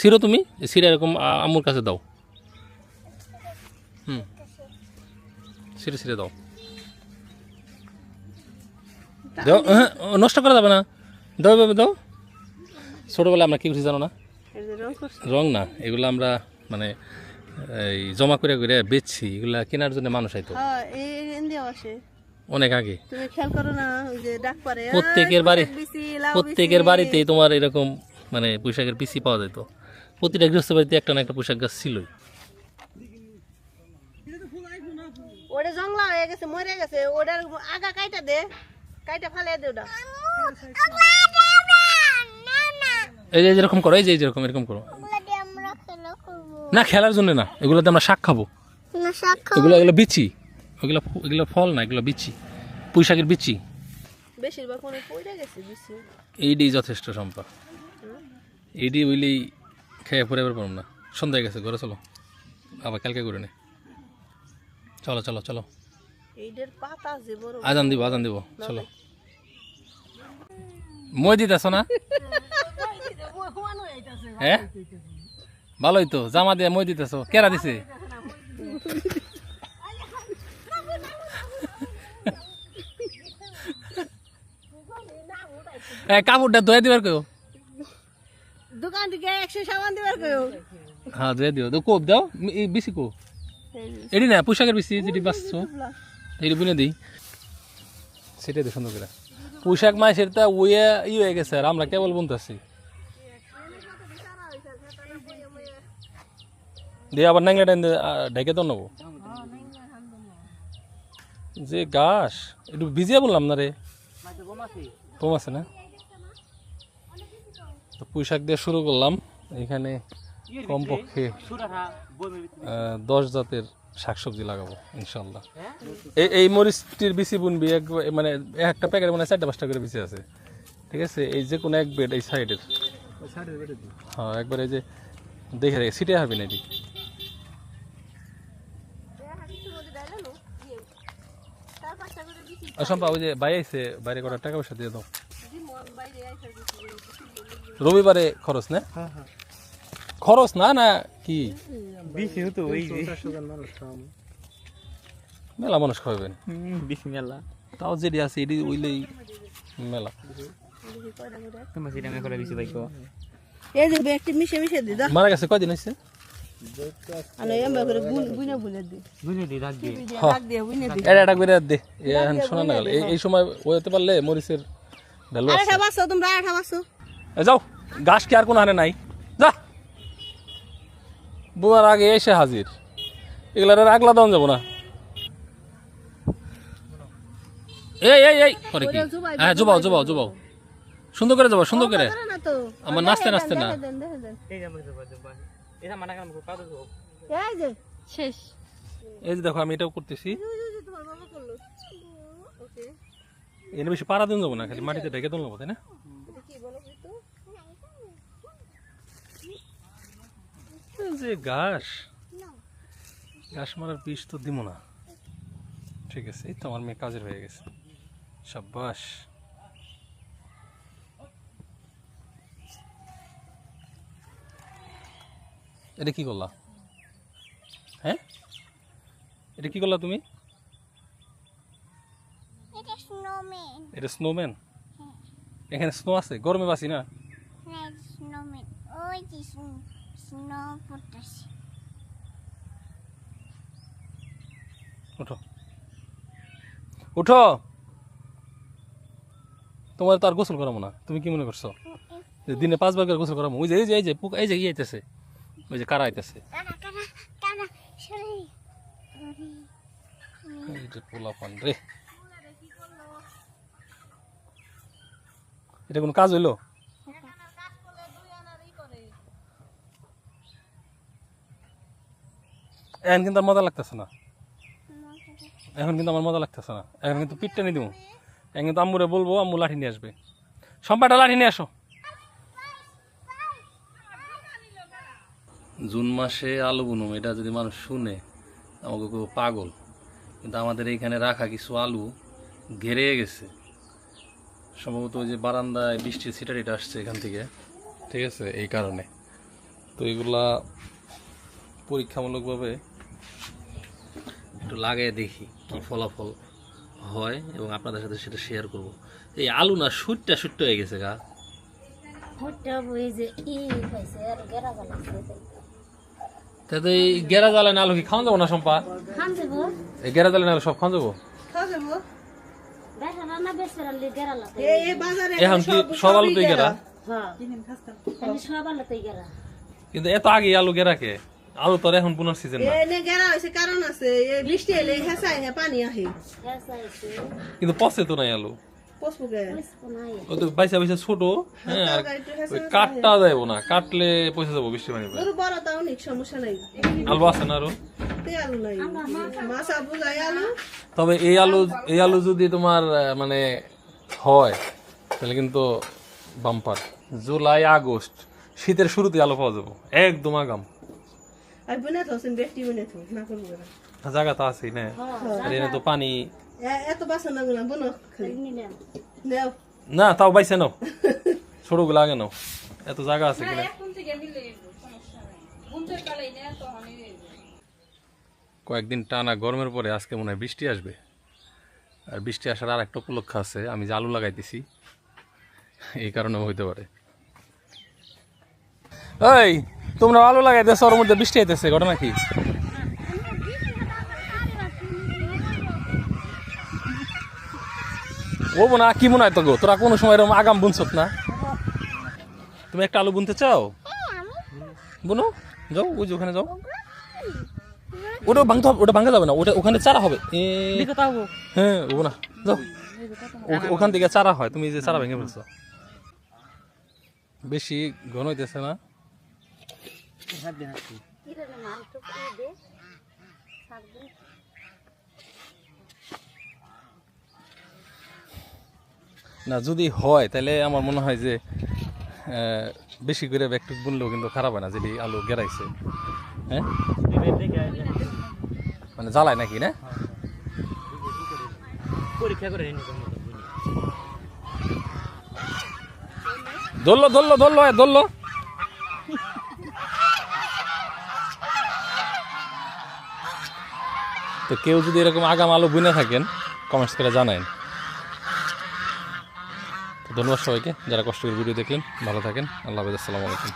সিরো তুমি সিরা এরকম আ- আম্মুর কাছে দাও। হুম। সিরে সিরে দাও। দাও হ্যাঁ নষ্ট করা যাবে না। দাও বাবা দাও। ছোটোবেলা আমরা কি করছি জানো না? রং না এগুলো আমরা মানে এই জমা করে করে বেচছি এগুলা কেনার জন্য মানুষ আইতো। হ্যাঁ অনেক আগে। প্রত্যেকের বাড়ি প্রত্যেকের বাড়িতেই তোমার এরকম মানে পোশাকের পিসি পাওয়া যেত প্রতিটা গৃহস্থ বাড়িতে একটা না একটা পোশাক গাছ ছিলই। ওটা জংলা হয়ে গেছে মরে গেছে। ওটার আগা কাইটা দে কাইটা ফালে দে ওটা। এই যে যেরকম করো এই যে যেরকম এরকম করো। না খেলার জন্য না এগুলোতে আমরা শাক খাব। এগুলো এগুলো বিচি। ওগুলো এগুলো ফল না এগুলো বিচি। পুঁইশাকের বিচি। বেশিরভাগ পড়ে গেছে বেশি এইডি যথেষ্ট সম্পা এইডি বুঝলেই খেয়ে পরে এবার পারব না। সন্ধ্যা গেছে ঘরে চলো। আবার কালকে করে নে। চলো চলো চলো। আজান দিব আজান দিব। চলো। মই দিতেছ না? হ্যাঁ? ভালোই তো জামা দিয়ে মই দিতেছ। কেরা দিছে? কাপড়টা ধুয়ে দিবার কেউ দোকান থেকে একশো সাবান দিবার কেউ হ্যাঁ ধুয়ে দিও। তো কোপ দাও। বেশি কো এডি না পোশাকের বেশি যেটি বাঁচছো। এটি বুনে দিই। সেটাই তো সুন্দর করে। পোশাক মাসের তা ওয়ে ই হয়ে গেছে আর আমরা কেবল বুনতেছি। দিয়ে আবার নাংলা টাইম ঢেকে তো নেব। যে গাছ একটু ভিজিয়ে বললাম না রে? কম আছে না? পুঁইশাক দিয়ে শুরু করলাম। এখানে কমপক্ষে দশ জাতের শাকসবজি লাগাবো ইনশাল্লাহ। এই এই মরিচটির বিচি বুনবি এক মানে একটা প্যাকেট মানে চারটা পাঁচটা করে বিচি আছে। ঠিক আছে? এই যে কোনো এক বেড এই সাইডের। হ্যাঁ একবার এই যে দেখে দেখে সিটে হবে না এটি সম্পা ওই যে বাইরে বাইরে করার টাকা পয়সা দিয়ে দাও। রবিবারে খরচ না? খরচ না না কি? মেলা মানুষ মেলা। তাও যেটি আছে এটি ওইলেই মেলা। মারা গেছে কয়দিন হয়েছে এই সময় ওই হতে পারলে মরিচের ডালু আরেকটা বাসো তোমরা আরেকটা বাসো এ যাও। গাছ কি আর কোনো হানে নাই? যা। বোমার আগে এসে হাজির। এগুলার আগলা দেওয়া যাব না। এই এই এই। করে কি? হ্যাঁ জুবাও জুবাও জুবাও। সুন্দর করে যাব সুন্দর করে। আমার নাচতে নাচতে না। এই যে দেখো আমি এটাও করতেছি তোমার বাবা করল ওকে এনে বেশি পাড়া দিন যাব না, খালি মাটিতে ঢেকে দিন তাই না? যে ঘাস। ঘাস মারার বিষ তো দিব না। ঠিক আছে, এই তো আমার মেয়ে কাজের হয়ে গেছে। সাব্বাস। এটা কি করলা? হ্যাঁ? এটা কি করলা তুমি? স্নোম্যান এটা স্নোম্যান এখানে স্নো আছে গরমে বাসি না? স্নোম্যান ওই যে স্নো পড়তেছে উঠো। উঠো! তোমার তো আর গোসল করাবো না। তুমি কি মনে করছ? যে দিনে পাঁচবার করে গোসল করাবো। ওই যে এই যে এই যে পোকা এই যে ইয়ে আইতেছে। ওই যে কারা আইতেছে? পোলা পান রে। এটা কোনো কাজ হইল? এখন কিন্তু মজা লাগতেছে না। এখন কিন্তু আমার মজা লাগতেছে না। এখন কিন্তু পিঠটা নিয়ে দিব। এখন কিন্তু আম্মুরে বলব, আম্মু লাঠি নিয়ে আসবে। সম্পাটা লাঠি নিয়ে আসো। জুন মাসে আলু বুনুম, এটা যদি মানুষ শুনে, আমাকে পাগল। কিন্তু আমাদের এইখানে রাখা কিছু আলু ঘেরে গেছে। সম্ভবত ওই যে বারান্দায় বৃষ্টির ছিটারিটা আসছে এখান থেকে। ঠিক আছে এই কারণে। তো এগুলা পরীক্ষামূলকভাবে একটু লাগিয়ে দেখি কি ফলাফল হয় এবং আপনাদের সাথে সেটা শেয়ার করব। এই আলু না সুটটা সুট্ট হয়ে গেছে গা। তাতে এই গেরা জ্বালে না আলু কি খাওয়া যাব না সম্পা খান দেব এই গেরা জ্বালে না আলু সব খাওয়া যাব? খাওয়া যাব। এখন কি সব আলুতেই গেরা হ্যাঁ। গেরা কিন্তু এত আগে আলু গেরাকে আলু তোর এখন পুনর সিজন না। গেরা কারণ আছে। এই বৃষ্টি এলে হেসাই হে পানি আহে। কিন্তু পচে তো নাই আলু। পশপুকে বুঝব ও তো বাইসা বাইসা ছোট হ্যাঁ কাটটা না কাটলে পয়সা যাব বৃষ্টি পানি বড় তাও সমস্যা নাই। আলু আছে না আরও? আলু নাই। মাছ আলু। তবে এই আলু এই আলু যদি তোমার মানে হয় তাহলে কিন্তু বাম্পার জুলাই আগস্ট শীতের শুরুতে আলু পাওয়া যাব। একদম আগাম। জায়গা তো আছেই না? আর এনে তো পানি। না গুলা নেও তাও বাইসে নাও। ছোটগুলো আগে নাও। এত জায়গা আছে কিনা? কয়েকদিন টানা গরমের পরে আজকে মনে হয় বৃষ্টি আসবে। আর বৃষ্টি আসার আর একটা উপলক্ষ আছে আমি যে আলু লাগাইতেছি এই কারণে হইতে পারে। এই তোমরা আলু লাগাইতেছো ওর মধ্যে বৃষ্টি আইতেছে ঘটনা কি? ও বোনা কি মনে হয় তো গো তোরা কোনো সময় এরকম আগাম বুনছত না? তুমি একটা আলু বুনতে চাও? বুনো যাও ওই যে ওখানে যাও। ওটা ভাঙতে হবে ওটা ভাঙা যাবে না ওটা ওখানে চারা হবে। হ্যাঁ ও না যাও। ওখান থেকে চারা হয় তুমি যে চারা ভেঙে ফেলছো। বেশি ঘন হইতেছে না। না যদি হয় তাহলে আমার মনে হয় যে বেশি করে ব্যাকটুক বুনলেও কিন্তু খারাপ হয় না যদি আলু গেরাইছে হ্যাঁ? মানে জ্বালায় নাকি না? পরীক্ষা করে ধরলো ধরলো ধরলো এ, ধরলো। তো কেউ যদি এরকম আগাম আলু বুনে থাকেন কমেন্টস করে জানায়েন। তো ধন্যবাদ সবাইকে যারা কষ্ট করে ভিডিও দেখলেন ভালো থাকেন আল্লাহ হাফেজ আসসালামু আলাইকুম।